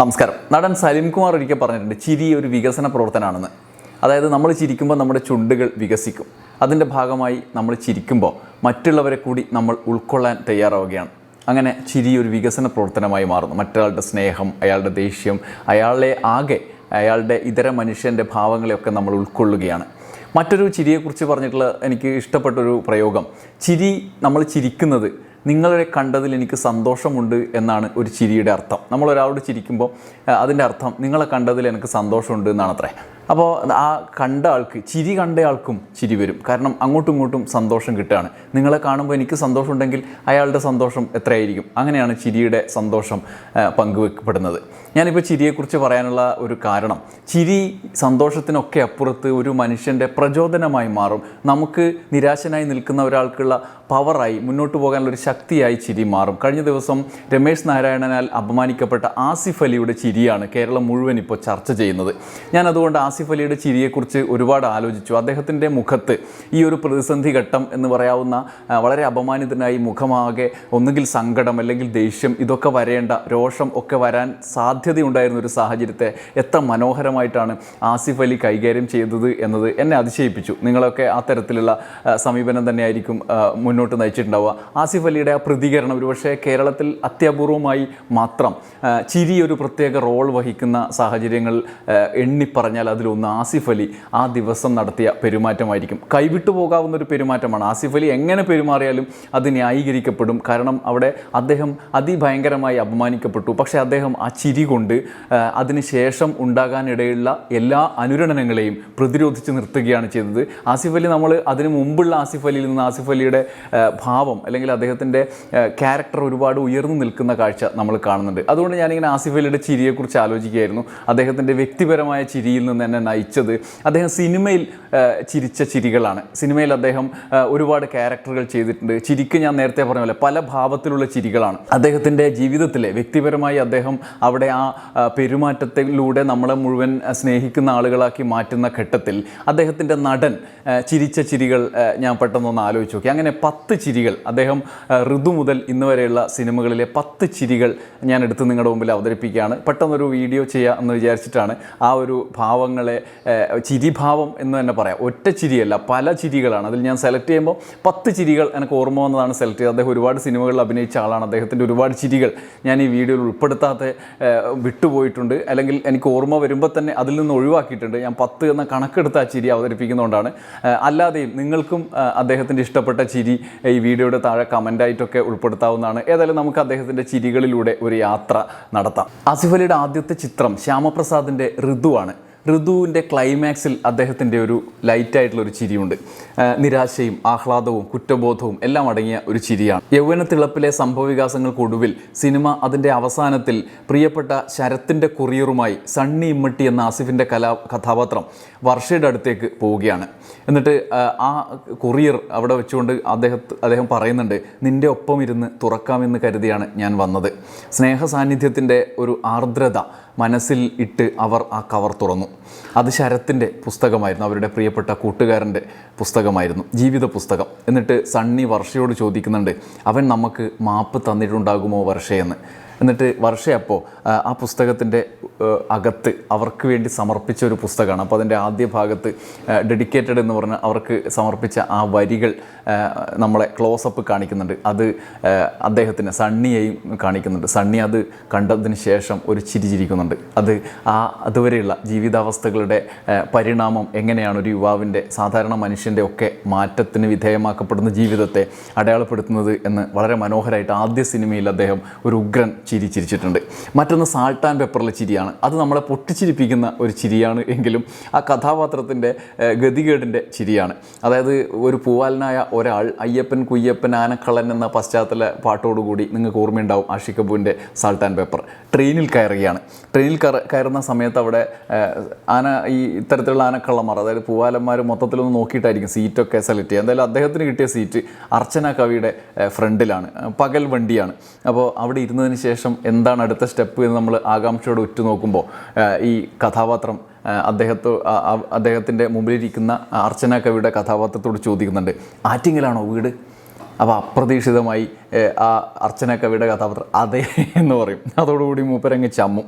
നമസ്കാരം. നടൻ സലിം കുമാർ ഒരിക്കൽ പറഞ്ഞിട്ടുണ്ട് ചിരി ഒരു വികസന പ്രവർത്തനമാണെന്ന് അതായത് നമ്മൾ ചിരിക്കുമ്പോൾ നമ്മുടെ ചുണ്ടുകൾ വികസിക്കും. അതിന്റെ ഭാഗമായി നമ്മൾ ചിരിക്കുമ്പോൾ മറ്റുള്ളവരെ കൂടി നമ്മൾ ഉൾക്കൊള്ളാൻ തയ്യാറാവുകയാണ്. അങ്ങനെ ചിരി ഒരു വികസന പ്രവർത്തനമായി മാറുന്നു. മറ്റൊരാളുടെ സ്നേഹം അയാളുടെ ദേഷ്യം അയാളെ ആകെ അയാളുടെ ഇതര മനുഷ്യന്റെ ഭാവങ്ങളെയൊക്കെ നമ്മൾ ഉൾക്കൊള്ളുകയാണ്. മറ്റൊരു ചിരിയെക്കുറിച്ച് പറഞ്ഞിട്ടുള്ള എനിക്ക് ഇഷ്ടപ്പെട്ടൊരു പ്രയോഗം ചിരി നമ്മൾ ചിരിക്കുന്നത് നിങ്ങളെ കണ്ടതിൽ എനിക്ക് സന്തോഷമുണ്ട് എന്നാണ് ഒരു ചിരിയുടെ അർത്ഥം. നമ്മൾ ഒരാളോട് ചിരിക്കുമ്പോൾ അതിന്റെ അർത്ഥം നിങ്ങളെ കണ്ടതിൽ എനിക്ക് സന്തോഷമുണ്ട് എന്നാണ് അത്രേ അപ്പോൾ ആ കണ്ട ആൾക്ക് ചിരി കണ്ട ആൾക്കും ചിരി വരും. കാരണം അങ്ങോട്ടും ഇങ്ങോട്ടും സന്തോഷം കിട്ടുകയാണ്. നിങ്ങളെ കാണുമ്പോൾ എനിക്ക് സന്തോഷമുണ്ടെങ്കിൽ അയാളുടെ സന്തോഷം എത്രയായിരിക്കും? അങ്ങനെയാണ് ചിരിയുടെ സന്തോഷം പങ്കുവെക്കപ്പെടുന്നത്. ഞാനിപ്പോൾ ചിരിയെക്കുറിച്ച് പറയാനുള്ള ഒരു കാരണം ചിരി സന്തോഷത്തിനൊക്കെ അപ്പുറത്ത് ഒരു മനുഷ്യന്റെ പ്രചോദനമായി മാറും. നമുക്ക് നിരാശനായി നിൽക്കുന്ന ഒരാൾക്കുള്ള പവറായി മുന്നോട്ട് പോകാനുള്ള ഒരു ശക്തിയായി ചിരി മാറും. കഴിഞ്ഞ ദിവസം രമേശ് നാരായണനാൽ അപമാനിക്കപ്പെട്ട ആസിഫ് അലിയുടെ ചിരിയാണ് കേരളം മുഴുവൻ ഇപ്പോൾ ചർച്ച ചെയ്യുന്നത്. ഞാൻ അതുകൊണ്ട് ആസിഫ് അലിയുടെ ചിരിയെക്കുറിച്ച് ഒരുപാട് ആലോചിച്ചു. അദ്ദേഹത്തിന്റെ മുഖത്ത് ഈ ഒരു പ്രതിസന്ധി ഘട്ടം എന്ന് പറയാവുന്ന വളരെ അപമാനിതനായി മുഖമാകെ ഒന്നുകിൽ സങ്കടം അല്ലെങ്കിൽ ദേഷ്യം ഇതൊക്കെ വരേണ്ട രോഷം ഒക്കെ വരാൻ സാധ്യതയുണ്ടായിരുന്ന ഒരു സാഹചര്യത്തെ എത്ര മനോഹരമായിട്ടാണ് ആസിഫ് അലി കൈകാര്യം ചെയ്തത് എന്നത് എന്നെ അതിശയിപ്പിച്ചു. നിങ്ങളൊക്കെ ആ തരത്തിലുള്ള സമീപനം തന്നെയായിരിക്കും മുന്നോട്ട് നയിച്ചിട്ടുണ്ടാവുക. ആസിഫ് അലിയുടെ ആ പ്രതികരണം ഒരുപക്ഷെ കേരളത്തിൽ അത്യപൂർവമായി മാത്രം ചിരി ഒരു പ്രത്യേക റോൾ വഹിക്കുന്ന സാഹചര്യങ്ങൾ എണ്ണിപ്പറഞ്ഞാൽ എണ്ണിപ്പറഞ്ഞാൽ അതിലൊന്ന് ആസിഫ് അലി ആ ദിവസം നടത്തിയ പെരുമാറ്റമായിരിക്കും. കൈവിട്ടു പോകാവുന്ന ഒരു പെരുമാറ്റമാണ്. ആസിഫ് അലി എങ്ങനെ പെരുമാറിയാലും അത് ന്യായീകരിക്കപ്പെടും. കാരണം അവിടെ അദ്ദേഹം അതിഭയങ്കരമായി അപമാനിക്കപ്പെട്ടു. പക്ഷേ അദ്ദേഹം ആ ചിരി കൊണ്ട് അതിനുശേഷം ഉണ്ടാകാനിടയുള്ള എല്ലാ അനുരണനങ്ങളെയും പ്രതിരോധിച്ച് നിർത്തുകയാണ് ചെയ്തത്. ആസിഫ് അലി നമ്മൾ അതിന് മുമ്പുള്ള ആസിഫ് അലിയിൽ നിന്ന് ആസിഫ് അലിയുടെ ഭാവം അല്ലെങ്കിൽ അദ്ദേഹത്തിന്റെ ക്യാരക്ടർ ഒരുപാട് ഉയർന്നു നിൽക്കുന്ന കാഴ്ച നമ്മൾ കാണുന്നുണ്ട്. അതുകൊണ്ട് ഞാനിങ്ങനെ ആസിഫ് അലിയുടെ ചിരിയെക്കുറിച്ച് ആലോചിക്കുകയായിരുന്നു. അദ്ദേഹത്തിന്റെ വ്യക്തിപരമായ ചിരിയിൽ നിന്ന് എന്നെ നയിച്ചത്. അദ്ദേഹം സിനിമയിൽ ചിരിച്ച ചിരികളാണ്. സിനിമയിൽ അദ്ദേഹം ഒരുപാട് ക്യാരക്ടറുകൾ ചെയ്തിട്ടുണ്ട്. ചിരിക്ക് ഞാൻ നേരത്തെ പറഞ്ഞ പോലെ പല ഭാവത്തിലുള്ള ചിരികളാണ്. അദ്ദേഹത്തിന്റെ ജീവിതത്തിലെ വ്യക്തിപരമായി അദ്ദേഹം അവിടെ ആ പെരുമാറ്റത്തിലൂടെ നമ്മളെ മുഴുവൻ സ്നേഹിക്കുന്ന ആളുകളാക്കി മാറ്റുന്ന ഘട്ടത്തിൽ അദ്ദേഹത്തിന്റെ നടൻ ചിരിച്ച ചിരികൾ ഞാൻ പെട്ടെന്നൊന്ന് ആലോചിച്ച് നോക്കി. അങ്ങനെ പത്ത് ചിരികൾ അദ്ദേഹം ഋതു മുതൽ ഇന്ന് വരെയുള്ള സിനിമകളിലെ പത്ത് ചിരികൾ ഞാൻ എടുത്ത് നിങ്ങളുടെ മുമ്പിൽ അവതരിപ്പിക്കുകയാണ്. പെട്ടെന്നൊരു വീഡിയോ ചെയ്യുക എന്ന് വിചാരിച്ചിട്ടാണ് ആ ഒരു ഭാവങ്ങളെ ആ, ചിരിഭാവം എന്ന് തന്നെ പറയാം. ഒറ്റ ചിരിയല്ല പല ചിരികളാണ്. അതിൽ ഞാൻ സെലക്ട് ചെയ്യുമ്പോൾ പത്ത് ചിരികൾ എനിക്ക് ഓർമ്മ വന്നതാണ് സെലക്ട് ചെയ്തത്. അദ്ദേഹം ഒരുപാട് സിനിമകളിൽ അഭിനയിച്ച ആളാണ്. അദ്ദേഹത്തിന്റെ ഒരുപാട് ചിരികൾ ഞാൻ ഈ വീഡിയോയിൽ ഉൾപ്പെടുത്താതെ വിട്ടുപോയിട്ടുണ്ട്. അല്ലെങ്കിൽ എനിക്ക് ഓർമ്മ വരുമ്പോൾ തന്നെ അതിൽ നിന്ന് ഒഴിവാക്കിയിട്ടുണ്ട്. ഞാൻ പത്ത് എന്ന കണക്കെടുത്ത് ആ ചിരി അവതരിപ്പിക്കുന്നതുകൊണ്ടാണ്. അല്ലാതെയും നിങ്ങൾക്കും അദ്ദേഹത്തിന്റെ ഇഷ്ടപ്പെട്ട ചിരി ഈ വീഡിയോയുടെ താഴെ കമന്റായിട്ടൊക്കെ ഉൾപ്പെടുത്താവുന്നതാണ്. ഏതായാലും നമുക്ക് അദ്ദേഹത്തിന്റെ ചിരികളിലൂടെ ഒരു യാത്ര നടത്താം. ആസിഫ് അലിയുടെ ആദ്യത്തെ ചിത്രം ശ്യാമപ്രസാദിന്റെ ഋതുവാണ്. ഋതുവിന്റെ ക്ലൈമാക്സിൽ അദ്ദേഹത്തിന്റെ ഒരു ലൈറ്റായിട്ടുള്ള ഒരു ചിരിയുണ്ട്. നിരാശയും ആഹ്ലാദവും കുറ്റബോധവും എല്ലാം അടങ്ങിയ ഒരു ചിരിയാണ്. യൗവനത്തിളപ്പിലെ സംഭവവികാസങ്ങൾക്കൊടുവിൽ സിനിമ അതിന്റെ അവസാനത്തിൽ പ്രിയപ്പെട്ട ശരത്തിന്റെ കൊറിയറുമായി സണ്ണി ഇമ്മട്ടി എന്ന ആസിഫിന്റെ കലാ കഥാപാത്രം വർഷയുടെ അടുത്തേക്ക് പോവുകയാണ്. എന്നിട്ട് ആ, കൊറിയർ അവിടെ വെച്ചുകൊണ്ട് അദ്ദേഹത്ത് അദ്ദേഹം പറയുന്നുണ്ട് നിന്റെ ഒപ്പം ഇരുന്ന് തുറക്കാമെന്ന് കരുതിയാണ് ഞാൻ വന്നത്. സ്നേഹ സാന്നിധ്യത്തിന്റെ ഒരു ആർദ്രത മനസ്സിൽ ഇട്ട് അവർ ആ കവർ തുറന്നു. അത് ശരത്തിന്റെ പുസ്തകമായിരുന്നു. അവരുടെ പ്രിയപ്പെട്ട കൂട്ടുകാരന്റെ പുസ്തകമായിരുന്നു. ജീവിത പുസ്തകം. എന്നിട്ട് സണ്ണി വർഷയോട് ചോദിക്കുന്നുണ്ട് അവൻ നമുക്ക് മാപ്പ് തന്നിട്ടുണ്ടാകുമോ വർഷയെന്ന് എന്നിട്ട് വർഷ അപ്പോൾ ആ പുസ്തകത്തിന്റെ അകത്ത് അവർക്ക് വേണ്ടി സമർപ്പിച്ച ഒരു പുസ്തകമാണ്. അപ്പോൾ അതിന്റെ ആദ്യ ഭാഗത്ത് ഡെഡിക്കേറ്റഡ് എന്ന് പറഞ്ഞ് അവർക്ക് സമർപ്പിച്ച ആ വരികൾ നമ്മളെ ക്ലോസപ്പ് കാണിക്കുന്നുണ്ട്. അത് അദ്ദേഹത്തിന് സണ്ണിയെയും കാണിക്കുന്നുണ്ട്. സണ്ണി അത് കണ്ടതിന് ശേഷം ഒരു ചിരി ചിരിക്കുന്നുണ്ട്. അത് ആ അതുവരെയുള്ള ജീവിതാവസ്ഥകളുടെ പരിണാമം എങ്ങനെയാണ് ഒരു യുവാവിന്റെ സാധാരണ മനുഷ്യന്റെ ഒക്കെ മാറ്റത്തിന് വിധേയമാക്കപ്പെടുന്ന ജീവിതത്തെ അടയാളപ്പെടുത്തുന്നത് എന്ന് വളരെ മനോഹരമായിട്ട് ആദ്യ സിനിമയിൽ അദ്ദേഹം ഒരു ഉഗ്രൻ ചിരി ചിരിച്ചിട്ടുണ്ട്. മറ്റൊന്ന് സാൾട്ട് ആൻഡ് പെപ്പറിലെ ചിരിയാണ്. അത് നമ്മളെ പൊട്ടിച്ചിരിപ്പിക്കുന്ന ഒരു ചിരിയാണ് എങ്കിലും ആ കഥാപാത്രത്തിന്റെ ഗതികേടിന്റെ ചിരിയാണ്. അതായത് ഒരു പൂവാലനായ ഒരാൾ അയ്യപ്പൻ കുയ്യപ്പൻ ആനക്കളൻ എന്ന പശ്ചാത്തല പാട്ടോടുകൂടി നിങ്ങൾക്ക് ഓർമ്മയുണ്ടാവും ആഷിക് കപൂറിന്റെ സാൾട്ട് ആൻഡ് പേപ്പർ ട്രെയിനിൽ കയറുകയാണ്. ട്രെയിനിൽ കയറ- കയറുന്ന സമയത്ത് അവിടെ ആന ഈ ഇത്തരത്തിലുള്ള ആനക്കള്ളന്മാർ അതായത് പൂവാലന്മാർ മൊത്തത്തിലൊന്ന് നോക്കിയിട്ടായിരിക്കും സീറ്റൊക്കെ സെലക്ട് ചെയ്യുക. എന്തായാലും അദ്ദേഹത്തിന് കിട്ടിയ സീറ്റ് അർച്ചന കവിയുടെ ഫ്രണ്ടിലാണ്. പകൽ വണ്ടിയാണ്. അപ്പോൾ അവിടെ ഇരുന്നതിന് ശേഷം എന്താണ് അടുത്ത സ്റ്റെപ്പ് എന്ന് നമ്മൾ ആകാംക്ഷയോടെ ഉറ്റുനോക്കുമ്പോൾ ഈ കഥാപാത്രം അദ്ദേഹത്തോ അദ്ദേഹത്തിന്റെ മുമ്പിലിരിക്കുന്ന അർച്ചന കവിയുടെ കഥാപാത്രത്തോട് ചോദിക്കുന്നുണ്ട് ആറ്റിങ്ങലാണോ വീട്? അപ്പോൾ അപ്രതീക്ഷിതമായി ആ അർച്ചന കവിയുടെ കഥാപാത്രം അതെ എന്ന് പറയും. അതോടുകൂടി മൂപ്പരങ്ങ് ചമ്മും.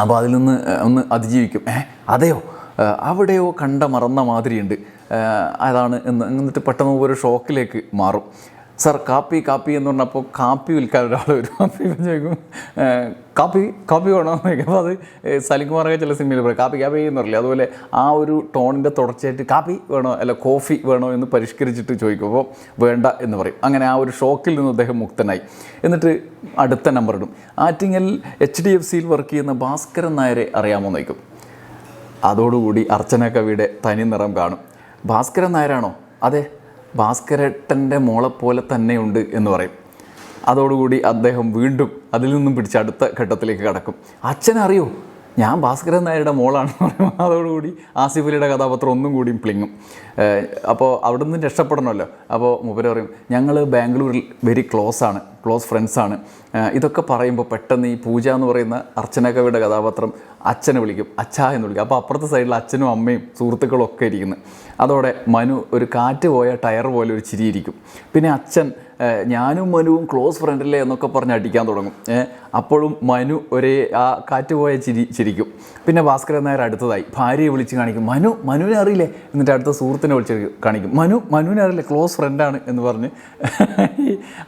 അപ്പോൾ അതിൽ നിന്ന് ഒന്ന് അതിജീവിക്കും. ഏ അതെയോ? അവിടെയോ കണ്ട മറന്ന മാതിരിയുണ്ട്. അതാണ് എന്ന് എന്നിട്ട് പെട്ടെന്ന് ഒരു ഷോക്കിലേക്ക് മാറും. സാർ കാപ്പി കാപ്പി എന്ന് പറഞ്ഞപ്പോൾ കാപ്പി വിൽക്കാൻ ഒരാൾ വരും. ഇവൻ ചോദിക്കും കാപ്പി കാപ്പി വേണോ? എന്ന് ചോദിക്കും. അപ്പോൾ അത് സലികുമാറൊക്കെ ചില സിനിമയിൽ പറയും കാപ്പി കാപ്പി എന്ന് പറയില്ല? അതുപോലെ ആ ഒരു ടോണിന്റെ തുടർച്ചയായിട്ട് കാപ്പി വേണോ? അല്ല കോഫി വേണോ? എന്ന് പരിഷ്കരിച്ചിട്ട് ചോദിക്കും. അപ്പോൾ വേണ്ട എന്ന് പറയും. അങ്ങനെ ആ ഒരു ഷോക്കിൽ നിന്ന് അദ്ദേഹം മുക്തനായി. എന്നിട്ട് അടുത്ത നമ്പർ ഇടും. ആറ്റിങ്ങൽ എച്ച് ഡി എഫ് സിയിൽ വർക്ക് ചെയ്യുന്ന ഭാസ്കരൻ നായരെ അറിയാമോ? ചോദിക്കും. അതോടുകൂടി അർച്ചന കവിയുടെ തനി നിറം കാണും. ഭാസ്കരൻ നായരാണോ? അതെ ഭാസ്കരേട്ടന്റെ മോളെ പോലെ തന്നെയുണ്ട് എന്ന് പറയും. അതോടുകൂടി അദ്ദേഹം വീണ്ടും അതിൽ നിന്നും പിടിച്ച അടുത്ത ഘട്ടത്തിലേക്ക് കടക്കും. അച്ഛൻ അറിയോ ഞാൻ ഭാസ്കരൻ നായരുടെ മോളാണെന്ന് പറയുമ്പോൾ അതോടുകൂടി ആസിഫ് അലിയുടെ കഥാപാത്രം ഒന്നും കൂടിയും പ്ലിങ്ങും. അപ്പോൾ അവിടെ നിന്ന് രക്ഷപ്പെടണമല്ലോ. അപ്പോൾ മൂപ്പര് പറയും ഞങ്ങൾ ബാംഗ്ലൂരിൽ വെരി ക്ലോസ് ആണ് ക്ലോസ് ഫ്രണ്ട്സാണ് ഇതൊക്കെ പറയുമ്പോൾ പെട്ടെന്ന് ഈ പൂജ എന്ന് പറയുന്ന അർച്ചന കവിയുടെ കഥാപാത്രം അച്ഛനെ വിളിക്കും അച്ഛാ എന്ന് വിളിക്കും. അപ്പോൾ അപ്പുറത്തെ സൈഡിൽ അച്ഛനും അമ്മയും സുഹൃത്തുക്കളും ഒക്കെ ഇരിക്കുന്നു. അതോടെ മനു ഒരു കാറ്റ് പോയ ടയർ പോലെ ഒരു ചിരിയിരിക്കും പിന്നെ അച്ഛൻ ഞാനും മനുവും ക്ലോസ് ഫ്രണ്ടല്ലേ എന്നൊക്കെ പറഞ്ഞ് അടിക്കാൻ തുടങ്ങും. അപ്പോഴും മനു ഒരേ ആ കാറ്റ് പോയ ചിരി ചിരിക്കും. പിന്നെ ഭാസ്കരൻ നായർ അടുത്തതായി. ഭാര്യയെ വിളിച്ച് കാണിക്കും. മനു മനുവിനെ അറിയില്ലേ? എന്നിട്ട് അടുത്ത സുഹൃത്തിനെ വിളിച്ച് കാണിക്കും. മനു മനുവിനെ അറിയില്ലേ? ക്ലോസ് ഫ്രണ്ടാണ് എന്ന് പറഞ്ഞ്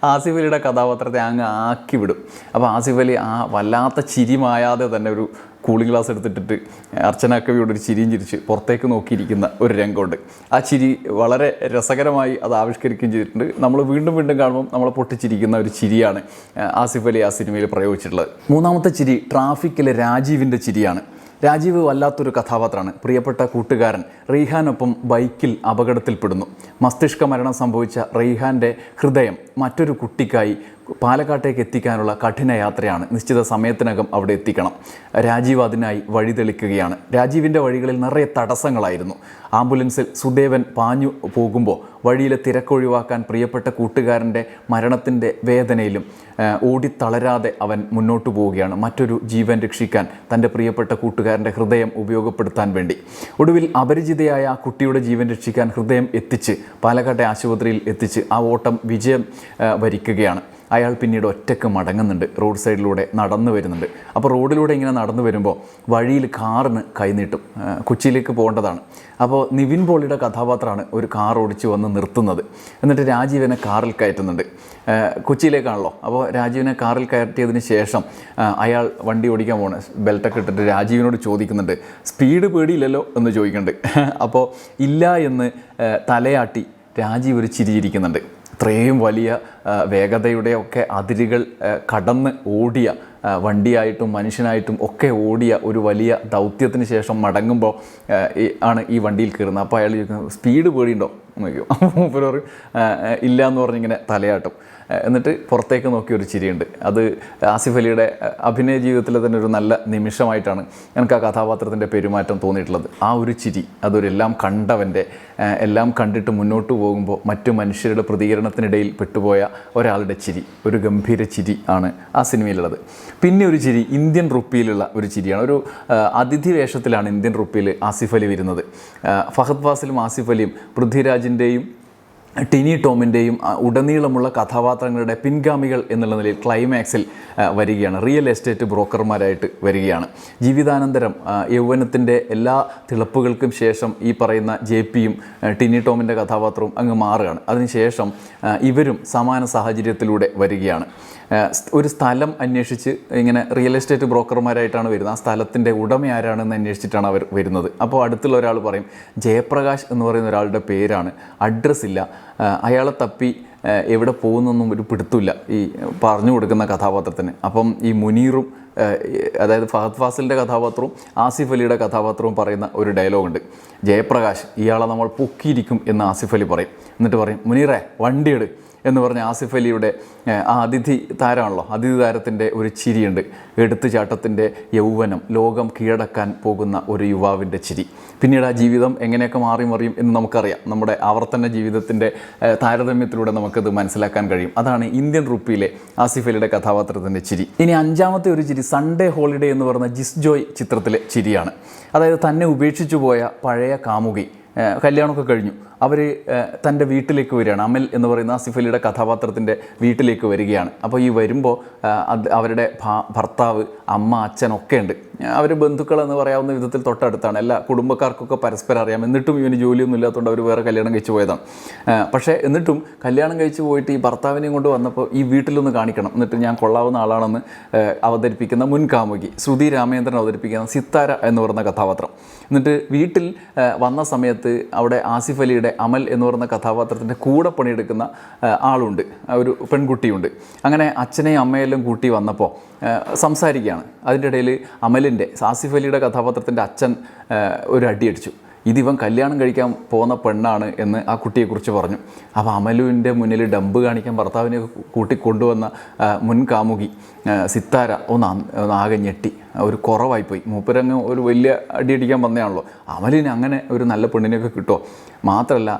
ആസിഫ് അലിയുടെ കഥാപാത്രത്തെ അങ്ങ് ആക്കി വിടും അപ്പോൾ ആസിഫ് അലി ആ വല്ലാത്ത ചിരി മായാതെ തന്നെ ഒരു കൂളിംഗ് ഗ്ലാസ് എടുത്തിട്ടിട്ട് അർച്ചന കവിയോട് ഒരു ചിരിയും ചിരിച്ച് പുറത്തേക്ക് നോക്കിയിരിക്കുന്ന ഒരു രംഗമുണ്ട്. ആ ചിരി വളരെ രസകരമായി അത് ആവിഷ്കരിക്കുകയും ചെയ്തിട്ടുണ്ട്. നമ്മൾ വീണ്ടും വീണ്ടും കാണുമ്പോൾ നമ്മളെ പൊട്ടിച്ചിരിക്കുന്ന ഒരു ചിരിയാണ് ആസിഫ് അലി ആ സിനിമയിൽ പ്രയോഗിച്ചിട്ടുള്ളത്. മൂന്നാമത്തെ ചിരി ട്രാഫിക്കിലെ രാജീവിന്റെ ചിരിയാണ്. രാജീവ് വല്ലാത്തൊരു കഥാപാത്രമാണ്. പ്രിയപ്പെട്ട കൂട്ടുകാരൻ റീഹാനൊപ്പം ബൈക്കിൽ അപകടത്തിൽപ്പെടുന്നു. മസ്തിഷ്ക മരണം സംഭവിച്ച റീഹാന്റെ ഹൃദയം മറ്റൊരു കുട്ടിക്കായി പാലക്കാട്ടേക്ക് എത്തിക്കാനുള്ള കഠിന യാത്രയാണ്. നിശ്ചിത സമയത്തിനകം അവിടെ എത്തിക്കണം. രാജീവ് അതിനായി വഴിതെളിക്കുകയാണ്. രാജീവിന്റെ വഴികളിൽ നിറയെ തടസ്സങ്ങളായിരുന്നു. ആംബുലൻസിൽ സുദേവൻ പാഞ്ഞു പോകുമ്പോൾ വഴിയിലെ തിരക്കൊഴിവാക്കാൻ പ്രിയപ്പെട്ട കൂട്ടുകാരന്റെ മരണത്തിന്റെ വേദനയിലും ഓടി ഓടിത്തളരാതെ അവൻ മുന്നോട്ട് പോവുകയാണ്. മറ്റൊരു ജീവൻ രക്ഷിക്കാൻ തന്റെ പ്രിയപ്പെട്ട കൂട്ടുകാരന്റെ ഹൃദയം ഉപയോഗപ്പെടുത്താൻ വേണ്ടി. ഒടുവിൽ അപരിചിതയായ ആ കുട്ടിയുടെ ജീവൻ രക്ഷിക്കാൻ ഹൃദയം എത്തിച്ച് പാലക്കാട്ടെ ആശുപത്രിയിൽ എത്തിച്ച് ആ ഓട്ടം വിജയം വരിക്കുകയാണ്. അയാൾ പിന്നീട് ഒറ്റയ്ക്ക് മടങ്ങുന്നുണ്ട്. റോഡ് സൈഡിലൂടെ നടന്നു വരുന്നുണ്ട്. അപ്പോൾ റോഡിലൂടെ ഇങ്ങനെ നടന്നു വരുമ്പോൾ വഴിയിൽ കാറിന് കൈനീട്ടും കൊച്ചിയിലേക്ക് പോകേണ്ടതാണ്. അപ്പോൾ നിവിൻ പോളിയുടെ കഥാപാത്രമാണ് ഒരു കാർ ഓടിച്ച് വന്ന് നിർത്തുന്നത്. എന്നിട്ട് രാജീവനെ കാറിൽ കയറ്റുന്നുണ്ട്. കൊച്ചിയിലേക്കാണല്ലോ. അപ്പോൾ രാജീവിനെ കാറിൽ കയറ്റിയതിന് ശേഷം അയാൾ വണ്ടി ഓടിക്കാൻ പോകണം ബെൽറ്റൊക്കെ ഇട്ടിട്ട് രാജീവിനോട് ചോദിക്കുന്നുണ്ട് സ്പീഡ് പേടിയില്ലല്ലോ? എന്ന് ചോദിക്കുന്നുണ്ട്. അപ്പോൾ ഇല്ല എന്ന് തലയാട്ടി രാജീവ് ഒരു ചിരിയിരിക്കുന്നുണ്ട് ഇത്രയും വലിയ വേഗതയുടെ ഒക്കെ അതിരുകൾ കടന്ന് ഓടിയ വണ്ടിയായിട്ടും മനുഷ്യനായിട്ടും ഒക്കെ ഓടിയ ഒരു വലിയ ദൗത്യത്തിന് ശേഷം മടങ്ങുമ്പോൾ ആണ് ഈ വണ്ടിയിൽ കയറുന്നത്. അപ്പോൾ അയാൾ ചോദിക്കുന്നത് സ്പീഡ് പേടിയുണ്ടോ? എന്ന് ചോദിക്കും. അപ്പോൾ മൂപ്പര് പറയും "ആ, ആ, ഇല്ല എന്ന് പറഞ്ഞിങ്ങനെ തലയാട്ടും. എന്നിട്ട് പുറത്തേക്ക് നോക്കിയ ഒരു ചിരിയുണ്ട്. അത് ആസിഫ് അലിയുടെ അഭിനയ ജീവിതത്തിലെ തന്നെ ഒരു നല്ല നിമിഷമായിട്ടാണ് എനിക്ക് ആ കഥാപാത്രത്തിന്റെ പെരുമാറ്റം തോന്നിയിട്ടുള്ളത്. ആ ഒരു ചിരി അതൊരു എല്ലാം കണ്ടവന്റെ എല്ലാം കണ്ടിട്ട് മുന്നോട്ട് പോകുമ്പോൾ മറ്റു മനുഷ്യരുടെ പ്രതികരണത്തിനിടയിൽ പെട്ടുപോയ ഒരാളുടെ ചിരി ഒരു ഗംഭീര ചിരി ആണ് ആ സിനിമയിലുള്ളത്. പിന്നെ ഒരു ചിരി ഇന്ത്യൻ റുപ്പിയിലുള്ള ഒരു ചിരിയാണ്. ഒരു അതിഥി വേഷത്തിലാണ് ഇന്ത്യൻ റുപ്പിയിൽ ആസിഫ് അലി വരുന്നത്. ഫഹദ് ഫാസിലും ആസിഫ് അലിയും പൃഥ്വിരാജിന്റെയും ടിനി ടോമിന്റെയും ഉടനീളമുള്ള കഥാപാത്രങ്ങളുടെ പിൻഗാമികൾ എന്നുള്ള നിലയിൽ ക്ലൈമാക്സിൽ വരികയാണ്. റിയൽ എസ്റ്റേറ്റ് ബ്രോക്കർമാരായിട്ട് വരികയാണ്. ജീവിതാനന്തരം യൗവനത്തിന്റെ എല്ലാ തിളപ്പുകൾക്കും ശേഷം ഈ പറയുന്ന ജെ പിയും ടിനി ടോമിന്റെ കഥാപാത്രവും അങ്ങ് മാറുകയാണ്. അതിനുശേഷം ഇവരും സമാന സാഹചര്യത്തിലൂടെ വരികയാണ്. ഒരു സ്ഥലം അന്വേഷിച്ച് ഇങ്ങനെ റിയൽ എസ്റ്റേറ്റ് ബ്രോക്കർമാരായിട്ടാണ് വരുന്നത്. ആ സ്ഥലത്തിന്റെ ഉടമ ആരാണെന്ന് അന്വേഷിച്ചിട്ടാണ് അവർ വരുന്നത്. അപ്പോൾ അടുത്തുള്ള ഒരാൾ പറയും ജയപ്രകാശ് എന്ന് പറയുന്ന ഒരാളുടെ പേരാണ്. അഡ്രസ്സ് ഇല്ല. അയാളെ തപ്പി എവിടെ പോകുന്നൊന്നും ഒരു പിടുത്തില്ല ഈ പറഞ്ഞു കൊടുക്കുന്ന കഥാപാത്രത്തിന്. അപ്പം ഈ മുനീറും അതായത് ഫഹദ് ഫാസിലിന്റെ കഥാപാത്രവും ആസിഫ് അലിയുടെ കഥാപാത്രവും പറയുന്ന ഒരു ഡയലോഗുണ്ട്. ജയപ്രകാശ് ഇയാളെ നമ്മൾ പൊക്കിയിരിക്കും എന്ന് ആസിഫ് അലി പറയും. എന്നിട്ട് പറയും മുനീറെ വണ്ടിയെട് എന്ന് പറഞ്ഞ ആസിഫ് അലിയുടെ ആ അതിഥി താരമാണല്ലോ. അതിഥി താരത്തിന്റെ ഒരു ചിരിയുണ്ട്. എടുത്തുചാട്ടത്തിന്റെ യൗവനം ലോകം കീഴടക്കാൻ പോകുന്ന ഒരു യുവാവിന്റെ ചിരി. പിന്നീട് ആ ജീവിതം എങ്ങനെയൊക്കെ മാറി മറിയും എന്ന് നമുക്കറിയാം. നമ്മുടെ ആവർത്തന ജീവിതത്തിന്റെ താരതമ്യത്തിലൂടെ നമുക്കത് മനസ്സിലാക്കാൻ കഴിയും. അതാണ് ഇന്ത്യൻ റുപ്പിയിലെ ആസിഫ് അലിയുടെ കഥാപാത്രത്തിന്റെ ചിരി. ഇനി അഞ്ചാമത്തെ ഒരു ചിരി സൺഡേ ഹോളിഡേ എന്ന് പറയുന്ന ജിസ് ജോയ് ചിത്രത്തിലെ ചിരിയാണ്. അതായത് തന്നെ ഉപേക്ഷിച്ചു പോയ പഴയ കാമുകി. കല്യാണമൊക്കെ കഴിഞ്ഞു. അവർ തന്റെ വീട്ടിലേക്ക് വരികയാണ്. അമൽ എന്ന് പറയുന്ന ആസിഫ് അലിയുടെ കഥാപാത്രത്തിന്റെ വീട്ടിലേക്ക് വരികയാണ്. അപ്പോൾ ഈ വരുമ്പോൾ അവരുടെ ഭർത്താവ് അമ്മ അച്ഛൻ ഒക്കെ ഉണ്ട്. അവർ ബന്ധുക്കൾ എന്ന് പറയാവുന്ന വിധത്തിൽ തൊട്ടടുത്താണ്. എല്ലാ കുടുംബക്കാർക്കൊക്കെ പരസ്പരം അറിയാം. എന്നിട്ടും ഇവന് ജോലിയൊന്നും ഇല്ലാത്തതുകൊണ്ട് അവർ വേറെ കല്യാണം കഴിച്ചു പോയതാണ്. പക്ഷേ എന്നിട്ടും കല്യാണം കഴിച്ചു പോയിട്ട് ഈ ഭർത്താവിനെയും കൊണ്ട് വന്നപ്പോൾ ഈ വീട്ടിലൊന്ന് കാണിക്കണം. എന്നിട്ട് ഞാൻ കൊള്ളാവുന്ന ആളാണെന്ന് അവതരിപ്പിക്കുന്ന മുൻ കാമുകി ശ്രുതി രാമേന്ദ്രൻ അവതരിപ്പിക്കുന്ന സിത്താര എന്ന് പറയുന്ന കഥാപാത്രം. എന്നിട്ട് വീട്ടിൽ വന്ന സമയത്ത് അവിടെ ആസിഫ് അലിയുടെ അമൽ എന്ന് പറയുന്ന കഥാപാത്രത്തിന്റെ കൂടെ പണിയെടുക്കുന്ന ആളുണ്ട്. ഒരു പെൺകുട്ടിയുണ്ട്. അങ്ങനെ അച്ഛനെയും അമ്മയെല്ലാം കൂട്ടി വന്നപ്പോൾ സംസാരിക്കുകയാണ്. അതിന്റെ ഇടയിൽ അമലിന്റെ സാസിഫ് അലിയുടെ കഥാപാത്രത്തിന്റെ അച്ഛൻ ഒരു അടിയടിച്ചു. ഇതിവൻ കല്യാണം കഴിക്കാൻ പോകുന്ന പെണ്ണാണ് എന്ന് ആ കുട്ടിയെക്കുറിച്ച് പറഞ്ഞു. അപ്പോൾ അമലുവിന്റെ മുന്നിൽ ഡമ്പ് കാണിക്കാൻ ഭർത്താവിനെ കൂട്ടി കൊണ്ടുവന്ന മുൻ കാമുകി സിത്താര ഒന്ന് ഒന്ന് ആകെ ഞെട്ടി. ഒരു കുറവായിപ്പോയി. മൂപ്പരങ്ങ് ഒരു വലിയ അടിയടിക്കാൻ വന്നതാണല്ലോ അമലിന് അങ്ങനെ ഒരു നല്ല പെണ്ണിനെയൊക്കെ കിട്ടുമോ മാത്രമല്ല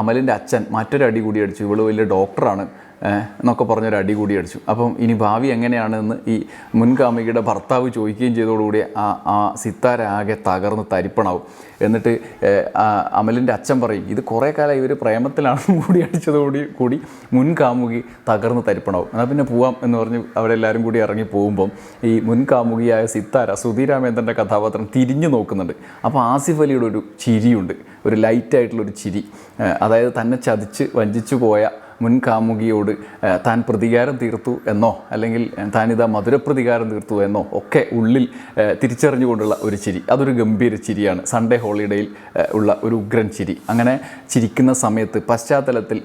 അമലിന്റെ അച്ഛൻ മറ്റൊരു അടി കൂടി അടിച്ചു. ഇവൾ വലിയ ഡോക്ടറാണ്. എന്നൊക്കെ പറഞ്ഞൊരു അടി കൂടി അടിച്ചു. അപ്പം ഇനി ഭാവി എങ്ങനെയാണെന്ന് ഈ മുൻകാമികയുടെ ഭർത്താവ് ചോദിക്കുകയും ചെയ്തതോടുകൂടി ആ ആ സിത്താര ആകെ തകർന്ന് തരിപ്പണാവും. എന്നിട്ട് അമലിന്റെ അച്ഛൻ പറയും ഇത് കുറേ കാലം ഇവർ പ്രേമത്തിലാണെന്നും കൂടി അടിച്ചതോടി കൂടി മുൻകാമുകി തകർന്ന് തരിപ്പണാവും. എന്നാൽ പിന്നെ പോവാം എന്ന് പറഞ്ഞ് അവരെല്ലാവരും കൂടി ഇറങ്ങി പോകുമ്പം ഈ മുൻകാമുകിയായ സിത്താര സുധീരാമേന്ദ്രന്റെ കഥാപാത്രം തിരിഞ്ഞു നോക്കുന്നുണ്ട്. അപ്പോൾ ആസിഫ് അലിയുടെ ഒരു ചിരിയുണ്ട്. ഒരു ലൈറ്റായിട്ടുള്ളൊരു ചിരി. അതായത് തന്നെ ചതിച്ച് വഞ്ചിച്ചു പോയ മുൻ കാമുകിയോട് താൻ പ്രതികാരം തീർത്തു എന്നോ അല്ലെങ്കിൽ താനിതാ മധുരപ്രതികാരം തീർത്തു എന്നോ ഒക്കെ ഉള്ളിൽ തിരിച്ചറിഞ്ഞുകൊണ്ടുള്ള ഒരു ചിരി. അതൊരു ഗംഭീര ചിരിയാണ്. സൺഡേ ഹോളിഡേയിൽ ഉള്ള ഒരു ഉഗ്രൻ ചിരി. അങ്ങനെ ചിരിക്കുന്ന സമയത്ത് പശ്ചാത്തലത്തിൽ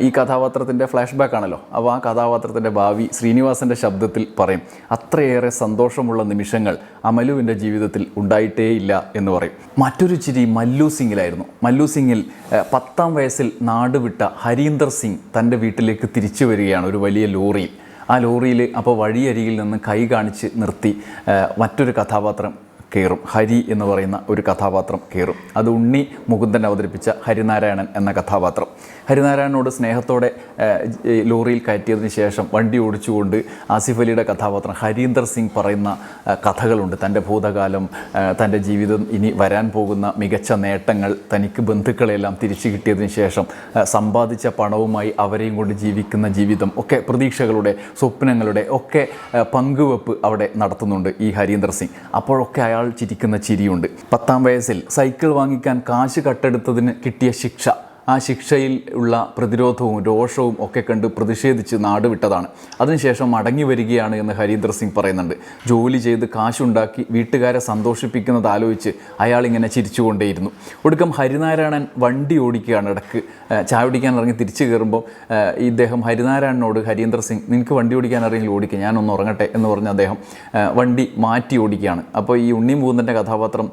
ഈ കഥാപാത്രത്തിന്റെ ഫ്ലാഷ് ബാക്ക് ആണല്ലോ. അപ്പോൾ ആ കഥാപാത്രത്തിന്റെ ഭാവി ശ്രീനിവാസന്റെ ശബ്ദത്തിൽ പറയും. അത്രയേറെ സന്തോഷമുള്ള നിമിഷങ്ങൾ അമലുവിന്റെ ജീവിതത്തിൽ ഉണ്ടായിട്ടേയില്ല എന്ന് പറയും. മറ്റൊരു ചിരി മല്ലു സിംഗിലായിരുന്നു. മല്ലു സിംഗിൽ പത്താം വയസ്സിൽ നാടുവിട്ട ഹരീന്ദർ സിംഗ് തന്റെ വീട്ടിലേക്ക് തിരിച്ചു വരികയാണ് ഒരു വലിയ ലോറിയിൽ. ആ ലോറിയിൽ അപ്പോൾ വഴിയരികിൽ നിന്ന് കൈ കാണിച്ച് നിർത്തി മറ്റൊരു കഥാപാത്രം കയറും. ഹരി എന്ന് പറയുന്ന ഒരു കഥാപാത്രം കയറും. അത് ഉണ്ണി മുകുന്ദൻ അവതരിപ്പിച്ച ഹരിനാരായണൻ എന്ന കഥാപാത്രം. ഹരിനാരായണനോട് സ്നേഹത്തോടെ ലോറിയിൽ കയറ്റിയതിന് ശേഷം വണ്ടി ഓടിച്ചുകൊണ്ട് ആസിഫ് അലിയുടെ കഥാപാത്രം ഹരീന്ദർ സിംഗ് പറയുന്ന കഥകളുണ്ട്. തന്റെ ഭൂതകാലം തന്റെ ജീവിതം ഇനി വരാൻ പോകുന്ന മികച്ച നേട്ടങ്ങൾ തനിക്ക് ബന്ധുക്കളെല്ലാം തിരിച്ചു കിട്ടിയതിന് ശേഷം സമ്പാദിച്ച പണവുമായി അവരെയും കൊണ്ട് ജീവിക്കുന്ന ജീവിതം ഒക്കെ പ്രതീക്ഷകളുടെ സ്വപ്നങ്ങളുടെ ഒക്കെ പങ്കുവെപ്പ് അവിടെ നടത്തുന്നുണ്ട് ഈ ഹരീന്ദർ സിംഗ്. അപ്പോഴൊക്കെ അയാൾ ചിരിക്കുന്ന ചിരിയുണ്ട്. പത്താം വയസ്സിൽ സൈക്കിൾ വാങ്ങിക്കാൻ കാശ് കട്ടെടുത്തതിന് കിട്ടിയ ശിക്ഷ. ആ ശിക്ഷയിൽ ഉള്ള പ്രതിരോധവും രോഷവും ഒക്കെ കണ്ട് പ്രതിഷേധിച്ച് നാടുവിട്ടതാണ്. അതിനുശേഷം മടങ്ങി വരികയാണ് എന്ന് ഹരീന്ദർ സിംഗ് പറയുന്നുണ്ട്. ജോലി ചെയ്ത് കാശുണ്ടാക്കി വീട്ടുകാരെ സന്തോഷിപ്പിക്കുന്നത് ആലോചിച്ച് അയാൾ ഇങ്ങനെ ചിരിച്ചുകൊണ്ടേയിരുന്നു. ഒടുക്കം ഹരിനാരായണൻ വണ്ടി ഓടിക്കുകയാണ് ഇടയ്ക്ക്. ചായ ഇറങ്ങി തിരിച്ചു കയറുമ്പോൾ ഇദ്ദേഹം ഹരിനാരായണനോട് ഹരീന്ദർ സിംഗ് നിനക്ക് വണ്ടി ഓടിക്കാൻ അറിയില്ല ഓടിക്കുക ഞാനൊന്ന് ഉറങ്ങട്ടെ എന്ന് പറഞ്ഞ് അദ്ദേഹം വണ്ടി മാറ്റി ഓടിക്കുകയാണ്. അപ്പോൾ ഈ ഉണ്ണി മൂന്നിന്റെ കഥാപാത്രം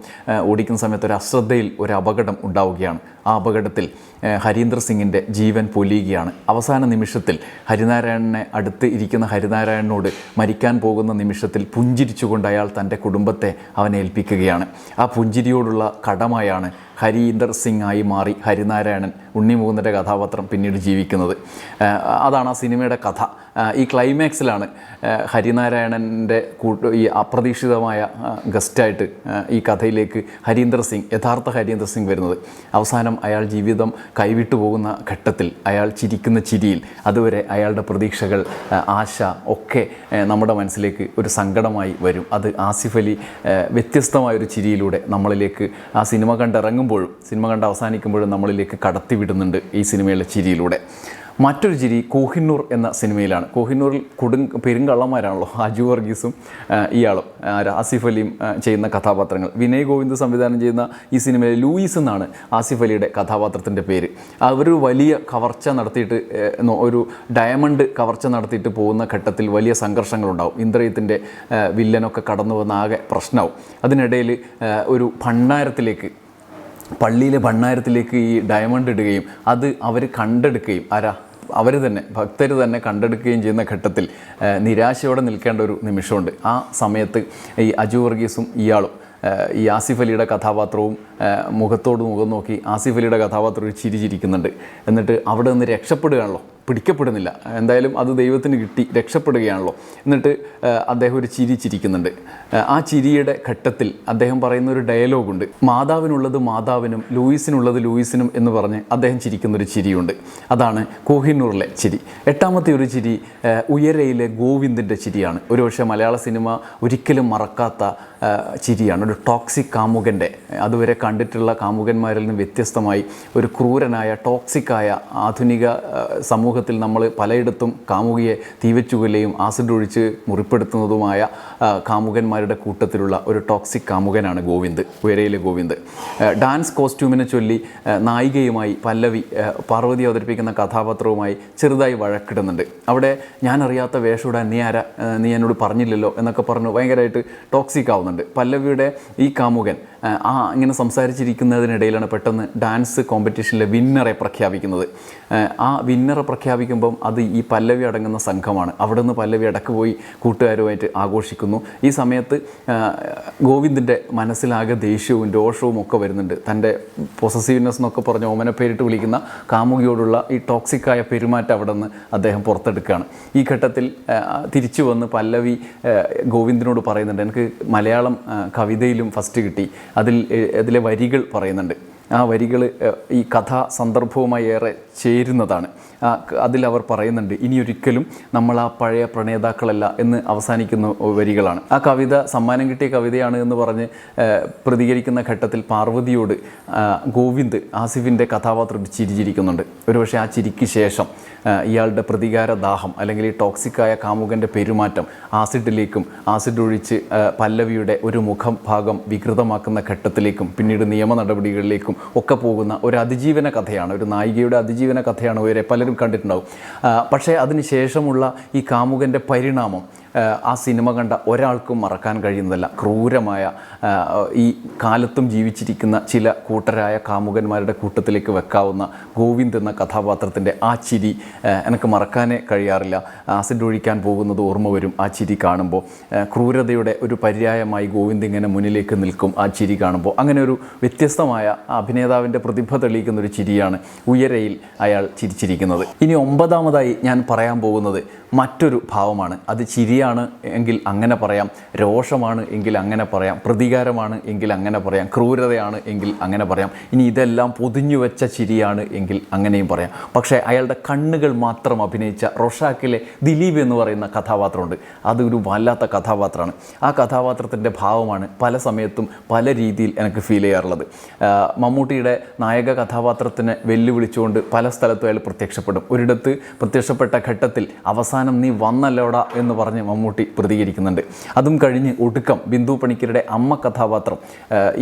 ഓടിക്കുന്ന സമയത്ത് ഒരു അശ്രദ്ധയിൽ ഒരു അപകടം ഉണ്ടാവുകയാണ്. ആ അപകടത്തിൽ ഹരീന്ദർ സിംഗിന്റെ ജീവൻ പൊലിയുകയാണ്. അവസാന നിമിഷത്തിൽ ഹരിനാരായണനെ അടുത്ത് ഇരിക്കുന്ന ഹരിനാരായണനോട് മരിക്കാൻ പോകുന്ന നിമിഷത്തിൽ പുഞ്ചിരിച്ചുകൊണ്ട് അയാൾ തന്റെ കുടുംബത്തെ അവനെ ഏൽപ്പിക്കുകയാണ്. ആ പുഞ്ചിരിയോടുള്ള കടമായാണ് ഹരീന്ദർ സിംഗ് ആയി മാറി ഹരിനാരായണൻ ഉണ്ണിമുകുന്ദന്റെ കഥാപാത്രം പിന്നീട് ജീവിക്കുന്നത്. അതാണ് ആ സിനിമയുടെ കഥ. ഈ ക്ലൈമാക്സിലാണ് ഹരിനാരായണന്റെ കൂട്ട് ഈ അപ്രതീക്ഷിതമായ ഗസ്റ്റായിട്ട് ഈ കഥയിലേക്ക് ഹരീന്ദ്ര സിംഗ് യഥാർത്ഥ ഹരീന്ദ്ര സിംഗ് വരുന്നത്. അവസാനം അയാൾ ജീവിതം കൈവിട്ടു പോകുന്ന ഘട്ടത്തിൽ അയാൾ ചിരിക്കുന്ന ചിരിയിൽ അതുവരെ അയാളുടെ പ്രതീക്ഷകൾ ആശ ഒക്കെ നമ്മുടെ മനസ്സിലേക്ക് ഒരു സങ്കടമായി വരും. അത് ആസിഫ് അലി വ്യത്യസ്തമായൊരു ചിരിയിലൂടെ നമ്മളിലേക്ക് ആ സിനിമ കണ്ടിറങ്ങുമ്പോഴും സിനിമ കണ്ട് അവസാനിക്കുമ്പോഴും നമ്മളിലേക്ക് കടത്തിവിടുന്നുണ്ട് ഈ സിനിമയിലെ ചിരിയിലൂടെ. മറ്റൊരു ചിരി കോഹിന്നൂർ എന്ന സിനിമയിലാണ്. കോഹിന്നൂറിൽ കൊടും പെരുങ്കള്ളന്മാരാണല്ലോ അജു വർഗീസും ഇയാളും ആസിഫ് അലിയും ചെയ്യുന്ന കഥാപാത്രങ്ങൾ. വിനയ് ഗോവിന്ദ് സംവിധാനം ചെയ്യുന്ന ഈ സിനിമയിലെ ലൂയിസ് എന്നാണ് ആസിഫ് അലിയുടെ കഥാപാത്രത്തിന്റെ പേര്. അവർ വലിയ കവർച്ച നടത്തിയിട്ട് ഒരു ഡയമണ്ട് കവർച്ച നടത്തിയിട്ട് പോകുന്ന ഘട്ടത്തിൽ വലിയ സംഘർഷങ്ങളുണ്ടാവും. ഇന്ദ്രയത്തിന്റെ വില്ലനൊക്കെ കടന്നു വന്ന ആകെ പ്രശ്നമാവും അതിനിടയിൽ ഒരു ഭണ്ണാരത്തിലേക്ക് പള്ളിയിലെ ഭണ്ണാരത്തിലേക്ക് ഈ ഡയമണ്ട് ഇടുകയും അത് അവർ കണ്ടെടുക്കുകയും ആരാ? അവർ തന്നെ ഭക്തർ തന്നെ കണ്ടെടുക്കുകയും ചെയ്യുന്ന ഘട്ടത്തിൽ നിരാശയോടെ നിൽക്കേണ്ട ഒരു നിമിഷമുണ്ട്. ആ സമയത്ത് ഈ അജു വർഗീസും ഇയാളും ഈ ആസിഫ് അലിയുടെ കഥാപാത്രവും മുഖത്തോട് മുഖം നോക്കി ആസിഫ് അലിയുടെ കഥാപാത്രം ഒരു എന്നിട്ട് അവിടെ നിന്ന് രക്ഷപ്പെടുകയാണല്ലോ. പിടിക്കപ്പെടുന്നില്ല. എന്തായാലും അത് ദൈവത്തിന് കിട്ടി രക്ഷപ്പെടുകയാണല്ലോ. എന്നിട്ട് അദ്ദേഹം ഒരു ചിരി ചിരിക്കുന്നുണ്ട്. ആ, ചിരിയുടെ ഘട്ടത്തിൽ അദ്ദേഹം പറയുന്ന ഒരു ഡയലോഗുണ്ട് മാതാവിനുള്ളത് മാതാവിനും ലൂയിസിനുള്ളത് ലൂയിസിനും എന്ന് പറഞ്ഞ് അദ്ദേഹം ചിരിക്കുന്ന ഒരു ചിരിയുണ്ട്. അതാണ് കോഹിനൂറിലെ ചിരി. എട്ടാമത്തെ ഒരു ചിരി ഉയരയിലെ ഗോവിന്ദിന്റെ ചിരിയാണ്. ഒരുപക്ഷെ മലയാള സിനിമ ഒരിക്കലും മറക്കാത്ത ചിരിയാണ്. ഒരു ടോക്സിക് കാമുകന്റെ അതുവരെ കണ്ടിട്ടുള്ള കാമുകന്മാരിൽ നിന്ന് വ്യത്യസ്തമായി ഒരു ക്രൂരനായ ടോക്സിക്കായ ആധുനിക ആ, സമൂഹത്തിൽ നമ്മൾ പലയിടത്തും കാമുകിയെ തീവച്ചുകൊല്ലുകയും ആസിഡ് ഒഴിച്ച് മുറിപ്പെടുത്തുന്നതുമായ കാമുകന്മാരുടെ കൂട്ടത്തിലുള്ള ഒരു ടോക്സിക് കാമുകനാണ് ഗോവിന്ദ് ഉയരയിലെ ഗോവിന്ദ്. ഡാൻസ് കോസ്റ്റ്യൂമിനെ ചൊല്ലി നായികയുമായി പല്ലവി പാർവതി അവതരിപ്പിക്കുന്ന കഥാപാത്രവുമായി ചെറുതായി വഴക്കിടുന്നുണ്ട്. അവിടെ ഞാനറിയാത്ത വേഷമിടാൻ നീ ആരാ നീ എന്നോട് പറഞ്ഞില്ലല്ലോ എന്നൊക്കെ പറഞ്ഞു ഭയങ്കരമായിട്ട് ടോക്സിക് ആവുന്നുണ്ട്. പല്ലവിയുടെ ഈ കാമുകൻ ആ, ഇങ്ങനെ സംസാരിച്ചിരിക്കുന്നതിനിടയിലാണ് പെട്ടെന്ന് ഡാൻസ് കോമ്പറ്റീഷനിലെ വിന്നറെ പ്രഖ്യാപിക്കുന്നത്. ആ, വിന്നറെ പ്രഖ്യാപിക്കുമ്പം അത് ഈ പല്ലവി അടങ്ങുന്ന സംഘമാണ്. അവിടെ നിന്ന് പല്ലവി അടക്ക് പോയി കൂട്ടുകാരുമായിട്ട് ആഘോഷിക്കുന്നു. ഈ സമയത്ത് ഗോവിന്ദിന്റെ മനസ്സിലാകെ ദേഷ്യവും രോഷവും ഒക്കെ വരുന്നുണ്ട്. തന്റെ പൊസസീവ്നെസ് എന്നൊക്കെ പറഞ്ഞ് ഓമന പേരിട്ട് വിളിക്കുന്ന കാമുകിയോടുള്ള ഈ ടോക്സിക്കായ പെരുമാറ്റം അവിടെ നിന്ന് അദ്ദേഹം പുറത്തെടുക്കുകയാണ്. ഈ ഘട്ടത്തിൽ തിരിച്ചു വന്ന് പല്ലവി ഗോവിന്ദിനോട് പറയുന്നുണ്ട് എനിക്ക് മലയാളം കവിതയിലും ഫസ്റ്റ് കിട്ടി. അതിൽ അതിലെ വരികൾ പറയുന്നുണ്ട്. ആ വരികൾ ഈ കഥാ സന്ദർഭവുമായി ഏറെ ചേരുന്നതാണ്. അവർ പറയുന്നുണ്ട് ഇനിയൊരിക്കലും നമ്മൾ ആ പഴയ പ്രണേതാക്കളല്ല എന്ന് അവസാനിക്കുന്ന വരികളാണ്. ആ കവിത സമ്മാനം കിട്ടിയ കവിതയാണ് എന്ന് പറഞ്ഞ് പ്രതികരിക്കുന്ന ഘട്ടത്തിൽ പാർവതിയോട് ഗോവിന്ദ് ആസിഫിന്റെ കഥാപാത്രം ചിരിച്ചിരിക്കുന്നുണ്ട്. ഒരുപക്ഷെ ആ ചിരിക്ക് ശേഷം ഇയാളുടെ പ്രതികാര ദാഹം അല്ലെങ്കിൽ ഈ ടോക്സിക്കായ കാമുകന്റെ പെരുമാറ്റം ആസിഡിലേക്കും ആസിഡ് ഒഴിച്ച് പല്ലവിയുടെ ഒരു മുഖം ഭാഗം വികൃതമാക്കുന്ന ഘട്ടത്തിലേക്കും പിന്നീട് നിയമ നടപടികളിലേക്കും ഒക്കെ പോകുന്ന ഒരു അതിജീവന കഥയാണ്. ഒരു നായികയുടെ അതിജീവന കഥയാണ് ഉയരെ പലരും കണ്ടിട്ടുണ്ടാവും. പക്ഷേ അതിന് ശേഷമുള്ള ഈ കാമുകന്റെ പരിണാമം ആ, സിനിമ കണ്ട ഒരാൾക്കും മറക്കാൻ കഴിയുന്നതല്ല. ക്രൂരമായ ഈ കാലത്തും ജീവിച്ചിരിക്കുന്ന ചില കൂട്ടരായ കാമുകന്മാരുടെ കൂട്ടത്തിലേക്ക് വെക്കാവുന്ന ഗോവിന്ദ് എന്ന കഥാപാത്രത്തിന്റെ ആ ചിരി എനിക്ക് മറക്കാനേ കഴിയാറില്ല. ആസിഡ് ഒഴിക്കാൻ പോകുന്നത് ഓർമ്മ വരും ആ ചിരി കാണുമ്പോൾ ക്രൂരതയുടെ ഒരു പര്യായമായി ഗോവിന്ദ് ഇങ്ങനെ മുന്നിലേക്ക് നിൽക്കും ആ ചിരി കാണുമ്പോൾ അങ്ങനെ ഒരു വ്യത്യസ്തമായ അഭിനേതാവിന്റെ പ്രതിഭ തെളിയിക്കുന്ന ഒരു ചിരിയാണ് ഉയരയിൽ അയാൾ ചിരിച്ചിരിക്കുന്നത്. ഇനി ഒമ്പതാമതായി ഞാൻ പറയാൻ പോകുന്നത് മറ്റൊരു ഭാവമാണ്. അത് ചിരിയാണ് എങ്കിൽ അങ്ങനെ പറയാം രോഷമാണ് എങ്കിൽ അങ്ങനെ പറയാം പ്രതികാരമാണ് എങ്കിൽ അങ്ങനെ പറയാം ക്രൂരതയാണ് എങ്കിൽ അങ്ങനെ പറയാം. ഇനി ഇതെല്ലാം പൊതിഞ്ഞു വെച്ച ചിരിയാണ് എങ്കിൽ അങ്ങനെയും പറയാം. പക്ഷേ അയാളുടെ കണ്ണുകൾ മാത്രം അഭിനയിച്ച റൊഷാക്കിലെ ദിലീപ് എന്ന് പറയുന്ന കഥാപാത്രമുണ്ട്. അതൊരു വല്ലാത്ത കഥാപാത്രമാണ്. ആ കഥാപാത്രത്തിന്റെ ഭാവമാണ് പല സമയത്തും പല രീതിയിൽ എനിക്ക് ഫീൽ ചെയ്യാറുള്ളത്. മമ്മൂട്ടിയുടെ നായക കഥാപാത്രത്തിനെ വെല്ലുവിളിച്ചുകൊണ്ട് പല സ്ഥലത്തും അയാൾ പ്രത്യക്ഷപ്പെടും. ഒരിടത്ത് പ്രത്യക്ഷപ്പെട്ട ഘട്ടത്തിൽ അവസാനം നീ വന്നല്ലോടാ എന്ന് പറഞ്ഞ് മമ്മൂട്ടി പ്രതികരിക്കുന്നുണ്ട്. അതും കഴിഞ്ഞ് ഒടുക്കം ബിന്ദു പണിക്കരുടെ അമ്മ കഥാപാത്രം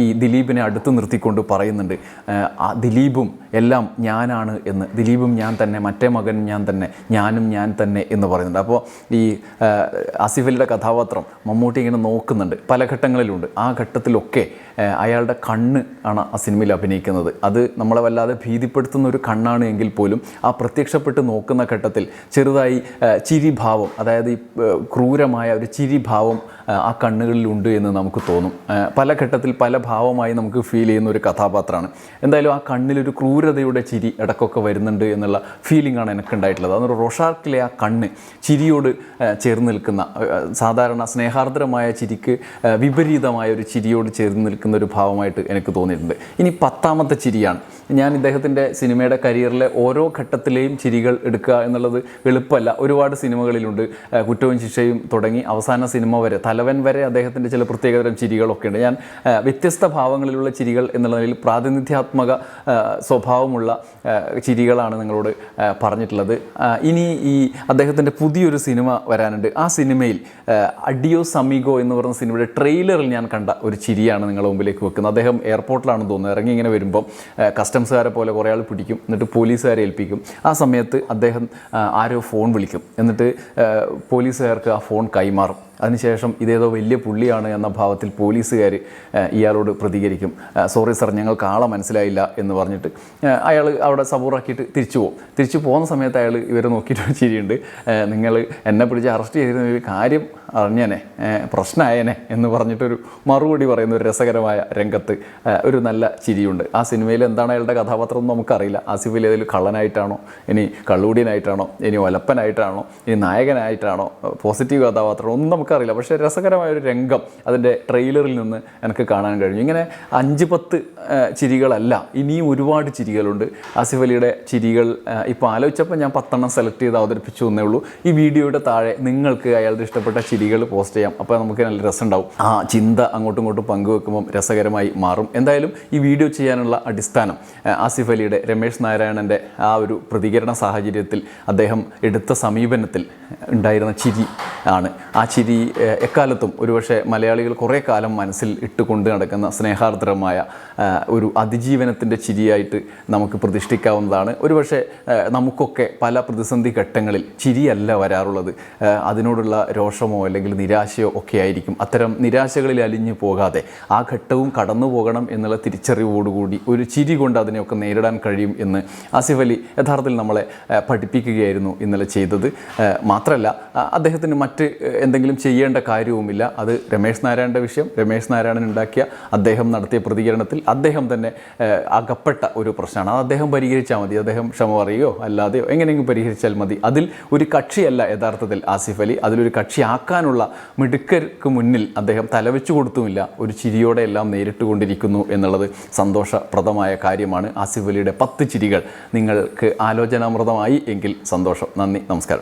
ഈ ദിലീപിനെ അടുത്ത് നിർത്തിക്കൊണ്ട് പറയുന്നുണ്ട് ദിലീപും എല്ലാം ഞാനാണ് എന്ന്. ദിലീപും ഞാൻ തന്നെ മറ്റേ മകൻ ഞാൻ തന്നെ ഞാനും ഞാൻ തന്നെ എന്ന് പറയുന്നുണ്ട്. അപ്പോൾ ഈ ആസിഫലിയുടെ കഥാപാത്രം മമ്മൂട്ടി ഇങ്ങനെ നോക്കുന്നുണ്ട്. പല ഘട്ടങ്ങളിലുണ്ട്. ആ ഘട്ടത്തിലൊക്കെ അയാളുടെ കണ്ണ് ആണ് ആ സിനിമയിൽ അഭിനയിക്കുന്നത്. അത് നമ്മളെ വല്ലാതെ ഭീതിപ്പെടുത്തുന്ന ഒരു കണ്ണാണ് എങ്കിൽ പോലും ആ പ്രത്യക്ഷപ്പെട്ട് നോക്കുന്ന ഘട്ടത്തിൽ ചെറുതായി ചിരിഭാവം അതായത് ഈ ക്രൂരമായ ഒരു ചിരിഭാവം ആ, കണ്ണുകളിലുണ്ട് എന്ന് നമുക്ക് തോന്നും. പല ഘട്ടത്തിൽ പല ഭാവമായി നമുക്ക് ഫീൽ ചെയ്യുന്ന ഒരു കഥാപാത്രമാണ്. എന്തായാലും ആ കണ്ണിലൊരു ക്രൂരതയുടെ ചിരി ഇടക്കൊക്കെ വരുന്നുണ്ട് എന്നുള്ള ഫീലിംഗ് ആണ് എനിക്ക് ഉണ്ടായിട്ടുള്ളത് അതൊരു റൊഷാർക്കിലെ ആ കണ്ണ് ചിരിയോട് ചേർന്ന് നിൽക്കുന്ന സാധാരണ സ്നേഹാർദ്രമായ ചിരിക്ക് വിപരീതമായ ഒരു ചിരിയോട് ചേർന്ന് നിൽക്കുന്ന ഒരു ഭാവമായിട്ട് എനിക്ക് തോന്നിയിട്ടുണ്ട്. ഇനി പത്താമത്തെ ചിരിയാണ്. ഞാൻ ഇദ്ദേഹത്തിന്റെ സിനിമയുടെ കരിയറിലെ ഓരോ ഘട്ടത്തിലെയും ചിരികൾ എടുക്കുക എന്നുള്ളത് എളുപ്പമല്ല. ഒരുപാട് സിനിമകളിലുണ്ട്. കുറ്റവും ശിക്ഷയും തുടങ്ങി അവസാന സിനിമ വരെ തലവൻ വരെ അദ്ദേഹത്തിന്റെ ചില പ്രത്യേകതരം ചിരികളൊക്കെ ഉണ്ട്. ഞാൻ വ്യത്യസ്ത ഭാവങ്ങളിലുള്ള ചിരികൾ എന്നുള്ള നിലയിൽ പ്രാതിനിധ്യാത്മക സ്വഭാവമുള്ള ചിരികളാണ് നിങ്ങളോട് പറഞ്ഞിട്ടുള്ളത്. ഇനി ഈ അദ്ദേഹത്തിന്റെ പുതിയൊരു സിനിമ വരാനുണ്ട്. ആ സിനിമയിൽ അഡിയോ സമീഗോ എന്ന് പറയുന്ന സിനിമയുടെ ട്രെയിലറിൽ ഞാൻ കണ്ട ഒരു ചിരിയാണ് നിങ്ങളുടെ മുമ്പിലേക്ക് വെക്കുന്നത്. അദ്ദേഹം എയർപോർട്ടിലാണ് തോന്നുന്നത് ഇറങ്ങി ഇങ്ങനെ വരുമ്പം കസ്റ്റംസുകാരെ പോലെ കുറേ ആൾ പിടിക്കും എന്നിട്ട് പോലീസുകാരെ ഏൽപ്പിക്കും. ആ സമയത്ത് അദ്ദേഹം ആരോ ഫോൺ വിളിക്കും. എന്നിട്ട് പോലീസുകാർക്ക് ആ ഫോൺ കൈമാറും. അതിനുശേഷം ഇതേതോ വലിയ പുള്ളിയാണ് എന്ന ഭാവത്തിൽ പോലീസുകാർ ഇയാളോട് പ്രതികരിക്കും. സോറി സാർ ഞങ്ങൾക്ക് ആളെ മനസ്സിലായില്ല എന്ന് പറഞ്ഞിട്ട് അയാൾ അവിടെ സബൂറാക്കിയിട്ട് തിരിച്ചു പോകും തിരിച്ചു പോകുന്ന സമയത്ത് അയാൾ ഇവരെ നോക്കിയിട്ട് ചിരിയുണ്ട്. നിങ്ങൾ എന്നെ പിടിച്ച് അറസ്റ്റ് ചെയ്തിരുന്ന ഒരു കാര്യം അറിഞ്ഞേനെ പ്രശ്നമായനെ എന്ന് പറഞ്ഞിട്ടൊരു മറുപടി പറയുന്ന ഒരു രസകരമായ രംഗത്ത് ഒരു നല്ല ചിരിയുണ്ട്. ആ സിനിമയിൽ എന്താണ് അയാളുടെ കഥാപാത്രം എന്ന് നമുക്കറിയില്ല. ആസിഫ് ഏതെങ്കിലും കള്ളനായിട്ടാണോ ഇനി കള്ളൂടിയനായിട്ടാണോ ഇനി ഒലപ്പനായിട്ടാണോ ഇനി നായകനായിട്ടാണോ പോസിറ്റീവ് കഥാപാത്രം ഒന്നും നമുക്കറിയില്ല. പക്ഷേ രസകരമായ ഒരു രംഗം അതിന്റെ ട്രെയിലറിൽ നിന്ന് എനിക്ക് കാണാൻ കഴിഞ്ഞു. ഇങ്ങനെ അഞ്ച് പത്ത് ചിരികളല്ല ഇനിയും ഒരുപാട് ചിരികളുണ്ട്. ആസിഫ് അലിയുടെ ചിരികൾ ഇപ്പോൾ ആലോചിച്ചപ്പോൾ ഞാൻ പത്തെണ്ണം സെലക്ട് ചെയ്ത് അവതരിപ്പിച്ചു എന്നേ ഉള്ളൂ. ഈ വീഡിയോയുടെ താഴെ നിങ്ങൾക്ക് അയാളുടെ ഇഷ്ടപ്പെട്ട ചിരികൾ പോസ്റ്റ് ചെയ്യാം. അപ്പോൾ നമുക്ക് നല്ല രസമുണ്ടാവും ആ ചിന്ത അങ്ങോട്ടും ഇങ്ങോട്ടും പങ്കുവെക്കുമ്പം രസകരമായി മാറും. എന്തായാലും ഈ വീഡിയോ ചെയ്യാനുള്ള അടിസ്ഥാനം ആസിഫ് അലിയുടെ രമേശ് നാരായണന്റെ ആ ഒരു പ്രതികരണ സാഹചര്യത്തിൽ അദ്ദേഹം എടുത്ത സമീപനത്തിൽ ഉണ്ടായിരുന്ന ചിരി ആണ്. ആ ചിരി എക്കാലത്തും ഒരുപക്ഷെ മലയാളികൾ കുറേ കാലം മനസ്സിൽ ഇട്ടുകൊണ്ട് നടക്കുന്ന സ്നേഹാർദ്രമായ ഒരു അതിജീവനത്തിന്റെ ചിരിയായിട്ട് നമുക്ക് പ്രതിഷ്ഠിക്കാവുന്നതാണ്. ഒരുപക്ഷെ നമുക്കൊക്കെ പല പ്രതിസന്ധി ഘട്ടങ്ങളിൽ ചിരിയല്ല വരാറുള്ളത്. അതിനോടുള്ള രോഷമോ അല്ലെങ്കിൽ നിരാശയോ ഒക്കെ ആയിരിക്കും. അത്തരം നിരാശകളിൽ അലിഞ്ഞു പോകാതെ ആ ഘട്ടവും കടന്നു പോകണം എന്നുള്ള തിരിച്ചറിവോടുകൂടി ഒരു ചിരി കൊണ്ട് അതിനെയൊക്കെ നേരിടാൻ കഴിയും എന്ന് ആസിഫ് അലി യഥാർത്ഥത്തിൽ നമ്മളെ പഠിപ്പിക്കുകയായിരുന്നു ഇന്നലെ ചെയ്തത്. മാത്രമല്ല അദ്ദേഹത്തിന് മറ്റ് എന്തെങ്കിലും ചെയ്യേണ്ട കാര്യവുമില്ല. അത് രമേശ് നാരായണന്റെ വിഷയം. രമേശ് നാരായണൻ ഉണ്ടാക്കിയ അദ്ദേഹം നടത്തിയ പ്രതികരണത്തിൽ അദ്ദേഹം തന്നെ അകപ്പെട്ട ഒരു പ്രശ്നമാണ്. അത് അദ്ദേഹം പരിഹരിച്ചാൽ മതി. അദ്ദേഹം ക്ഷമ പറയുകയോ അല്ലാതെയോ എങ്ങനെയെങ്കിലും പരിഹരിച്ചാൽ മതി. അതിൽ ഒരു കക്ഷിയല്ല യഥാർത്ഥത്തിൽ ആസിഫ് അലി. അതിലൊരു കക്ഷിയാക്കാനുള്ള മിടുക്കർക്ക് മുന്നിൽ അദ്ദേഹം തലവെച്ചു കൊടുത്തുമില്ല. ഒരു ചിരിയോടെ എല്ലാം നേരിട്ട് കൊണ്ടിരിക്കുന്നു എന്നുള്ളത് സന്തോഷപ്രദമായ കാര്യമാണ്. ആസിഫ് അലിയുടെ പത്ത് ചിരികൾ നിങ്ങൾക്ക് ആലോചനാമൃതമായി എങ്കിൽ സന്തോഷം. നന്ദി. നമസ്കാരം.